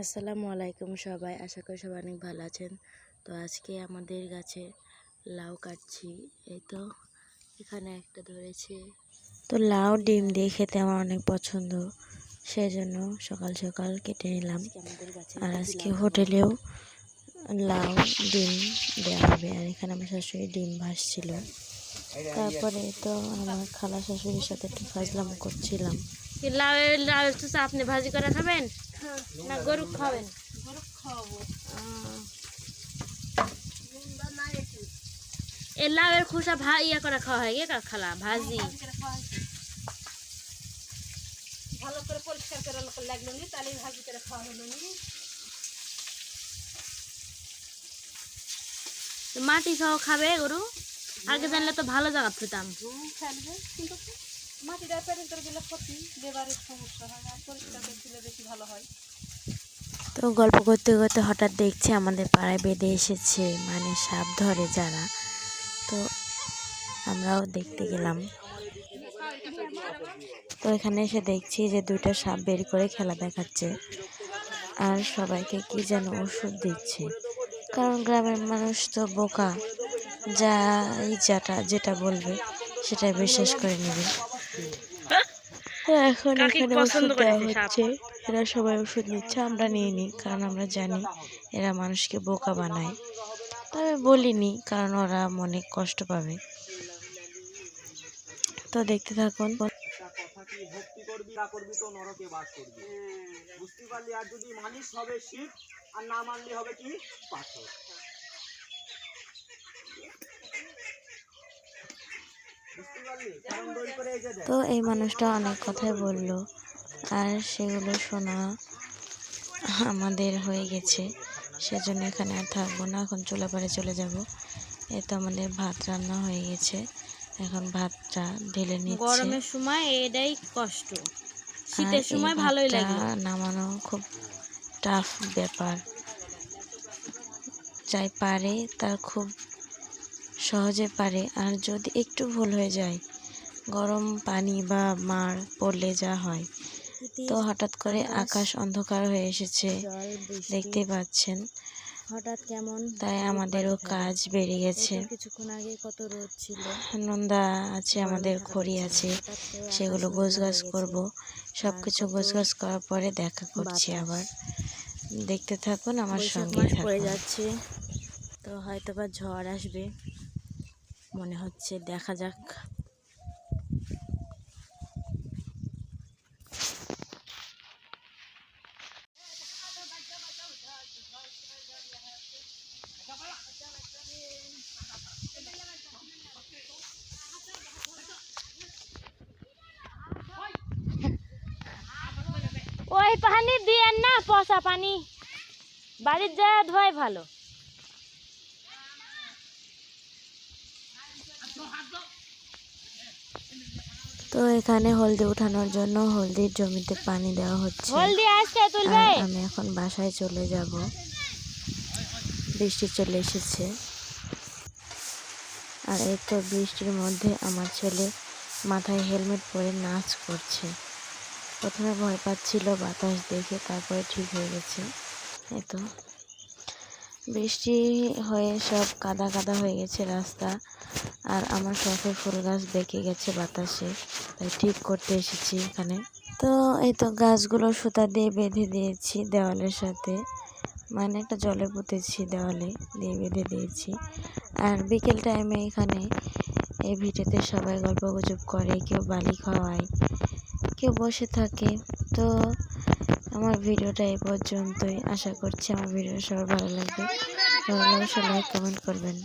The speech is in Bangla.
আসসালামু আলাইকুম সবাই আশা করি সবাই অনেক ভালো আছেন। তো আজকে আমাদের গাছে লাউ কাটছি। এই তো এখানে একটা ধরেছে। তো লাউ ডিম দিয়ে খেতে আমার অনেক পছন্দ সেই জন্য সকাল সকাল কেটে নিলাম। আর আজকে হোটেলেও লাউ ডিম দেওয়া হবে। আর এখানে আমার শাশুড়ি ডিম ভাসছিল। তারপরে তো আমার খালা শাশুড়ির সাথে একটু ফাজলাম করছিলাম। লাউয়ের লাউয়ের চুষা আপনি ভাজি করে খাবেন? না গরু খাবেন? এই লাউয়ের খোসা ভা ইয়া করে খাওয়া হয় ইয়ে খালা ভাজি। ভালো করে পরিষ্কার করে লাগল নি তাহলে ভাজি করে খাওয়া হলো নি। মাটি সহ খাবে গরু? আগে জানলে তো ভালো জায়গা পেতাম। কিন্তু মাটিটা পেরে করে দিলে ক্ষতি লেবারের সমস্যা, হয়, আর পরিষ্কার করে দিলে বেশি ভালো হয়। তো গল্প করতে করতে হঠাৎ দেখছি আমাদের পাড়ায় বেঁধে এসেছে মানে সাপ ধরে যারা। তো আমরাও দেখতে গেলাম। তো এখানে এসে দেখছি যে দুইটা সাপ বের করে খেলা দেখাচ্ছে। আর সবাইকে কি যেন ওষুধ দিচ্ছে। কারণ গ্রামের মানুষ তো বোকা যা এই যাটা, যেটা বলবে সেটা বিশ্বাস করে নেবে। এখন কাকে এখানে ওষুধ দেওয়া হচ্ছে। এরা সবাই ওষুধ নিচ্ছে আমরা নিয়ে নিই কারণ আমরা জানি এরা মানুষকে বোকা বানায়। তবে বলিনি কারণ ওরা মনে কষ্ট পাবে। তো দেখতে থাকুন। একটা কথা কি ভক্তি করবি না করবি তো নরকে বাস করবি বুঝতে পারলি আর যদি মানিস হবে শিব আর না মানলে হবে কি পাথর বুঝতে পারলি কারণ দই করে এই যে দেখ তো এই মানুষটা অনেক কথাই বলল আর সেগুলো শোনা আমাদের হয়ে গেছে। সেজন্য এখানে আর থাকব না এখন চুলা পাড়ে চলে যাব। এ তো আমাদের ভাত রান্না হয়ে গেছে। এখন ভাতটা ঢেলে নিচ্ছে। গরমের সময় এটাই কষ্ট। শীতের সময় ভালোই লাগে। নামানো খুব টাফ ব্যাপার। যাই পারে তার খুব সহজে পারে। আর যদি একটু ভুল হয়ে যায় গরম পানি বা মার পড়লে যা হয়। তো হঠাৎ করে আকাশ অন্ধকার হয়ে এসেছে দেখতে পাচ্ছেন। হঠাৎ কেমন? তাই আমাদেরও কাজ বেড়ে গেছে। কিছুক্ষণ আগে কত রোদ ছিল। নন্দা আছে আমাদের খড়ি আছে সেগুলো গোছগাছ করব। সব কিছু গোছগাছ করার পরে দেখা করছি আবার। দেখতে থাকুন আমার সঙ্গে পড়ে যাচ্ছে তো হয়তো বা ঝড় আসবে। মনে হচ্ছে দেখা যাক। ওই পানি দিয়ে না পচা পানি। বাড়ির যা ধোয়াই ভালো। তো এখানে হলদি উঠানোর জন্য হলদির জমিতে পানি দেওয়া হচ্ছে। আমি এখন বাসায় চলে যাব। বৃষ্টি চলে এসেছে। আর এই তো বৃষ্টির মধ্যে আমার ছেলে মাথায় হেলমেট পরে নাচ করছে। প্রথমে ভয় পাচ্ছিল বাতাস দেখে তারপরে ঠিক হয়ে গেছে। এই তো। বৃষ্টি হয়ে সব কাদা কাদা হয়ে গেছে রাস্তা। আর আমার শখের ফুল গাছ বেঁকে গেছে বাতাসে। তাই ঠিক করতে এসেছি এখানে। তো এই তো গাছগুলো সুতা দিয়ে বেঁধে দিয়েছি দেওয়ালের সাথে। মানে একটা জলে পুঁতেছি দেওয়ালে দিয়ে বেঁধে দিয়েছি। আর বিকেল টাইমে এখানে এই ভিটেতে সবাই গল্প গুজব করে, কেউ বালি খাওয়ায়, কেউ বসে থাকে। তো আমার ভিডিওটা এই পর্যন্তই। আশা করছি আমার ভিডিও সবার ভালো লাগবে। ভালো লাগলে লাইক কমেন্ট করবেন।